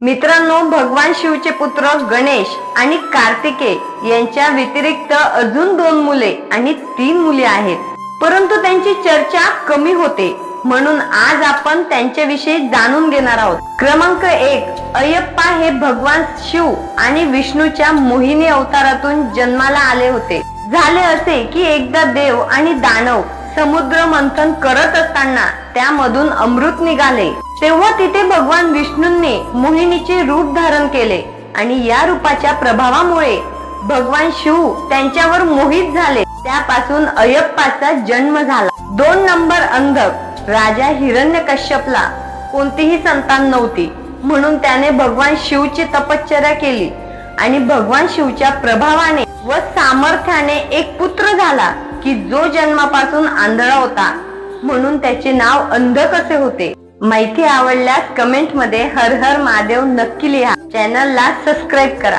मित्रांनो भगवान शिवचे पुत्र गणेश आणि कार्तिके यांच्या व्यतिरिक्त अजून दोन मुले आणि तीन मुले आहेत. परंतु त्यांची चर्चा कमी होते. म्हणून आज आपण त्यांच्याविषयी जाणून घेणार आहोत. क्रमांक एक अयप्पा हे भगवान शिव आणि विष्णूच्या मोहिनी अवतारातून जन्माला आले होते. झाले असे की एकदा देव आणि दानव समुद्र मंथन करत असताना त्यामधून अमृत निघाले. तेव्हा तिथे भगवान विष्णूंनी मोहिनीचे रूप धारण केले आणि या रूपाच्या प्रभावामुळे भगवान शिव त्यांच्यावर मोहित झाले. त्यापासून अयप्पाचा जन्म झाला. दोन नंबर अंधक राजा हिरण्य कश्यपला कोणतीही संतान नव्हती. म्हणून त्याने भगवान शिवची तपश्चर्या केली आणि भगवान शिवच्या प्रभावाने व सामर्थ्याने एक पुत्र झाला. की जो जन्मापासून आंधळा होता म्हणून त्याचे नाव अंधक असे होते. माहिती आवडल्यास कमेंटमध्ये हर हर महादेव नक्की लिहा. चॅनलला सबस्क्राईब करा.